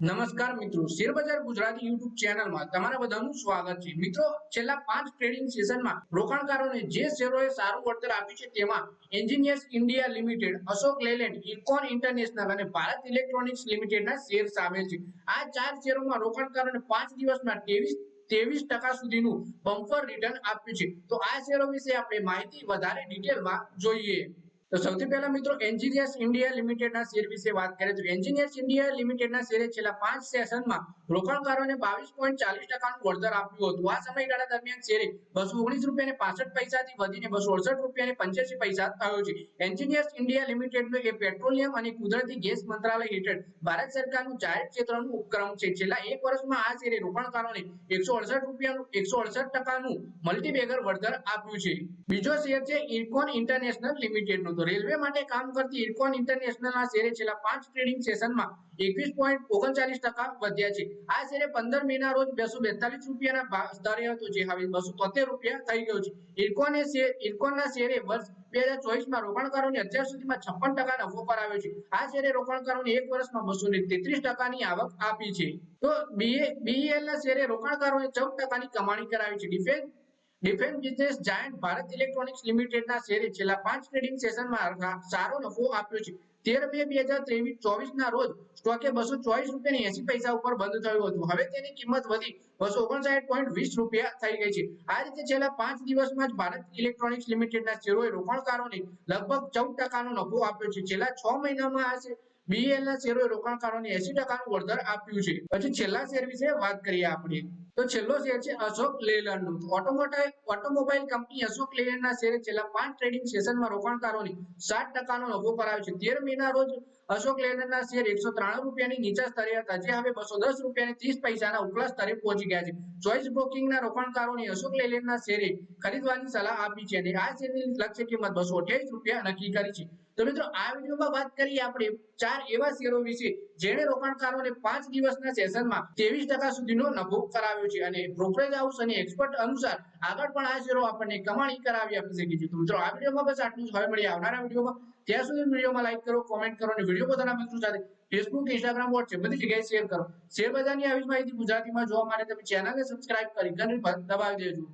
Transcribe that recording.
નમસ્કાર મિત્રો, શેરબજાર ગુજરાતી યુટ્યુબ ચેનલમાં તમારા બધાનું સ્વાગત છે. મિત્રો, છેલ્લા પાંચ ટ્રેડિંગ સેશનમાં રોકાણકારોને જે શેરોએ સારું વળતર આપ્યું છે તેમાં engineers India limited Ashok Leyland Ircon international અને ભારત ઇલેક્ટ્રોનિક્સ લિમિટેડના શેર સામેલ છે. આ ચાર શેરોમાં રોકાણકારોને પાંચ દિવસમાં ત્રેવીસ ત્રેવીસ ટકા સુધીનું બમ્પર રિટર્ન આપ્યું છે. તો આ શેરો વિશે આપણે માહિતી વધારે ડિટેલમાં જોઈએ. તો સૌથી પહેલા મિત્રો એન્જિનિયર્સ ઇન્ડિયા લિમિટેડના શેર વિશે વાત કરીએ. તો એન્જિનિયર્સ ઇન્ડિયા લિમિટેડના શેરે છેલ્લા પાંચ સેશનમાં રોકાણકારોને બાવીસ પોઈન્ટ ચાલીસ ટકાનું વળતર આપ્યું હતું. આ સમયગાળા દરમિયાન શેરે બસો ઓગણીસ રૂપિયા પાસઠ પૈસાથી વધીને બસો અડસઠ રૂપિયા પંચ્યાસી પૈસા થયો છે. એન્જિનિયર્સ ઇન્ડિયા લિમિટેડનું એ પેટ્રોલિયમ અને કુદરતી ગેસ મંત્રાલય હેઠળ ભારત સરકારનું જાહેર ક્ષેત્રનું ઉપક્રમ છે. છેલ્લા એક વર્ષમાં આ શેરે રોકાણકારોને એકસો અડસઠ રૂપિયાનું, એકસો અડસઠ ટકાનું મલ્ટીબેગર વળતર આપ્યું છે. બીજો શેર છે ઇરકોન ઇન્ટરનેશનલ લિમિટેડનો. તો રેલવે માટે કામ કરતી ઇરકોન ઇન્ટરનેશનલના શેરે છેલ્લા પાંચ ટ્રેડિંગ સેશનમાં એકવીસ પોઈન્ટ ઓગણચાલીસ ટકા વધ્યા છે. આ શેરે પંદર મેના રોજ બેસો બેતાલીસ રૂપિયાના સ્તરે હતો, જે હવે બસો તોતેર રૂપિયા થઈ ગયો છે. ઇરકોને શેર ઇરકોનના શેરે વર્ષ બે હજાર ચોવીસમાં રોકાણકારોને અત્યાર સુધીમાં છપ્પન ટકા નફો કરાવ્યો છે. આ શેરે રોકાણકારોને એક વર્ષમાં બસો ને તેત્રીસ ટકાની આવક આપી છે. તો બીએ બીએલ ના શેરે રોકાણકારોને ચૌદ ટકાની કમાણી કરાવી છે. Defence defence business giant Bharat electronics લિમિટેડના શેરે છેલ્લા પાંચ ટ્રેડિંગ સેશનમાં સારો નફો આપ્યો છે. મે ના એસી પૈસા ઉપર ના ટકાનું વળતર આપ્યું છે. પછી છેલ્લા શેર વિશે વાત કરીએ આપણે. તો છેલ્લો શેર છે અશોક લેલન્ડનું. ઓટોમોટાઇલ ઓટોમોબાઈલ કંપની અશોક લેલન્ડના શેર છેલ્લા પાંચ ટ્રેડિંગ સેશનમાં રોકાણકારોને સાત ટકાનો નફો કરાવ્યો છે. તેર મેના રોજ અશોક લેલન્ડના શેર એકસો ત્રાણું રૂપિયાની નીચા સ્તરે હતા, જે હવે બસો દસ રૂપિયાની ત્રીસ પૈસાના ઉપલા સ્તરે પહોંચી ગયા છે. ચોઇસ બ્રોકિંગના રોકાણકારોને અશોક લેલેન્ડના શેરે ખરીદવાની સલાહ આપી છે અને આ શેરની લક્ષ્ય કિંમત બસો રૂપિયા નક્કી કરી છે. તો મિત્રો, આ વિડીયોમાં વાત કરીએ આપણે ચાર એવા શેરો વિશે, જેણે રોકાણકારોને પાંચ દિવસના સેશનમાં ત્રેવીસ ટકા સુધીનો નફો કરાવ્યો છે અને બ્રોકરેજ હાઉસ અને એક્સપર્ટ અનુસાર આગળ પણ આ શેરો આપણને કમાણી કરાવી આપી શકે છે. તો મિત્રો, આ વિડીયોમાં બસ આટલું જ. હવે મળીએ આવનારા વિડીયોમાં. ત્યાં સુધી વિડીયોમાં લાઈક કરો કોમેન્ટ કરો અને વીડિયો પોતાના મિત્રો સાથે ફેસબુક ઇન્સ્ટાગ્રામ વોટ્સએપ બધી જગ્યાએ શેર કરો. શેર બજારની આવી માહિતી ગુજરાતીમાં જોવા માટે તમે ચેનલને સબસ્ક્રાઇબ કરી ઘણી દબાવી દેજો.